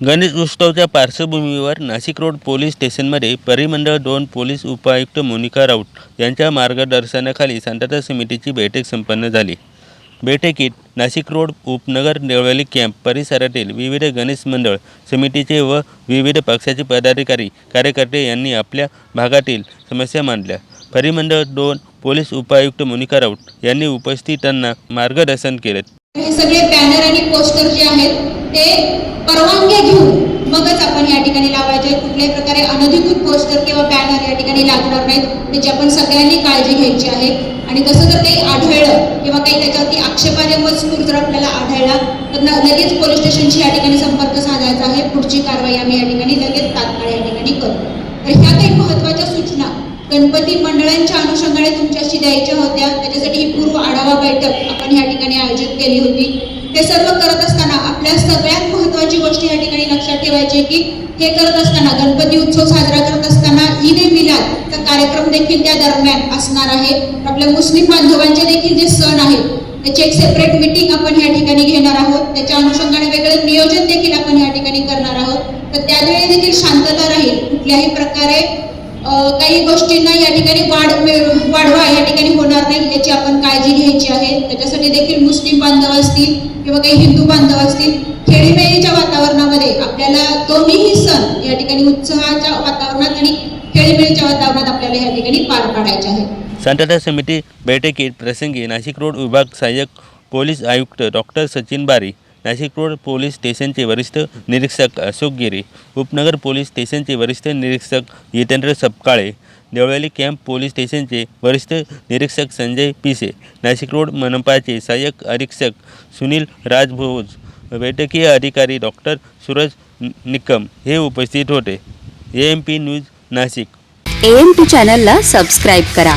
गणेश उत्सवाच्या पार्श्वभूमीवर Nashik road police स्टेशनमध्ये परिमंडळ दोन पोलीस उपायुक्त मोनिका राऊत यांच्या मार्गदर्शनाखाली शांतता समितीची बैठक संपन्न झाली. बैठकीत नाशिक रोड उपनगर देवळाली कॅम्प परिसरातील विविध गणेश मंडळ समितीचे व विविध पक्षाचे पदाधिकारी कार्यकर्ते यांनी आपल्या भागातील समस्या मांडल्या. परिमंडळ दोन पोलीस उपायुक्त मोनिका राऊत यांनी उपस्थितांना मार्गदर्शन केले. हे सगळे बॅनर आणि पोस्टर जे आहेत ते परवानगी घेऊन मगच आपण या ठिकाणी लावायचे. कुठल्याही प्रकारे अनधिकृत पोस्टर किंवा बॅनर या ठिकाणी लागणार नाहीत. त्याची आपण सगळ्यांनी काळजी घ्यायची आहे. आणि तसं जर काही आढळलं किंवा काही त्याच्यावरती आक्षेपार्ह मजकूर जर आपल्याला आढळला तर लगेच पोलीस स्टेशनशी या ठिकाणी संपर्क साधायचा आहे. पुढची कारवाई आम्ही या ठिकाणी लगेच तात्काळ या ठिकाणी करू. तर ह्या काही महत्त्वाच्या सूचना गणपती मंडळांच्या अनुषंगाने तुमच्याशी द्यायच्या होत्या. त्याच्यासाठी ही पूर्व आढावा बैठक आपण या ठिकाणी आयोजित केली होती. हे सर्व करत असताना आपल्या सगळ्यात महत्त्वाची गोष्ट या ठिकाणी लक्षात ठेवायची की हे करत असताना गणपती उत्सव साजरा करत असताना ईद ए मिलादचा कार्यक्रम देखील त्या दरम्यान असणार आहे. आपल्या मुस्लिम बांधवांचे देखील जे सण आहेत त्याची एक सेपरेट मिटिंग आपण या ठिकाणी घेणार आहोत. त्याच्या अनुषंगाने वेगळं नियोजन देखील आपण या ठिकाणी करणार आहोत. तर त्यावेळी देखील शांतता राहील. कुठल्याही प्रकारे काही गोष्टींना या ठिकाणी वाढ मिळ- वाढवा या ठिकाणी होणार नाही याची आपण काळजी घ्यायची आहे. त्याच्यासाठी देखील मुस्लिम बांधव असतील किंवा काही हिंदू बांधव असतील खेळीमेळीच्या वातावरणामध्ये आपल्याला दोन्हीही सण या ठिकाणी उत्साहाच्या वातावरणात आणि खेळीमेळीच्या वातावरणात आपल्याला या ठिकाणी पार पाडायचे आहे शांतता समिती बैठकीत प्रसंगी नाशिक रोड विभाग सहाय्यक पोलीस आयुक्त डॉक्टर सचिन बारी नाशिक रोड पोलीस स्टेशनचे वरिष्ठ निरीक्षक अशोक गिरी उपनगर पोलीस स्टेशनचे वरिष्ठ निरीक्षक जितेंद्र सपकाळे देवळाली कॅम्प पोलीस स्टेशनचे वरिष्ठ निरीक्षक संजय पिसे नाशिक रोड मनपाचे सहाय्यक अधीक्षक सुनील राजभोज बैठकीय अधिकारी डॉक्टर सूरज निकम हे उपस्थित होते. A M P news Nashik. A M P चॅनलला सबस्क्राईब करा.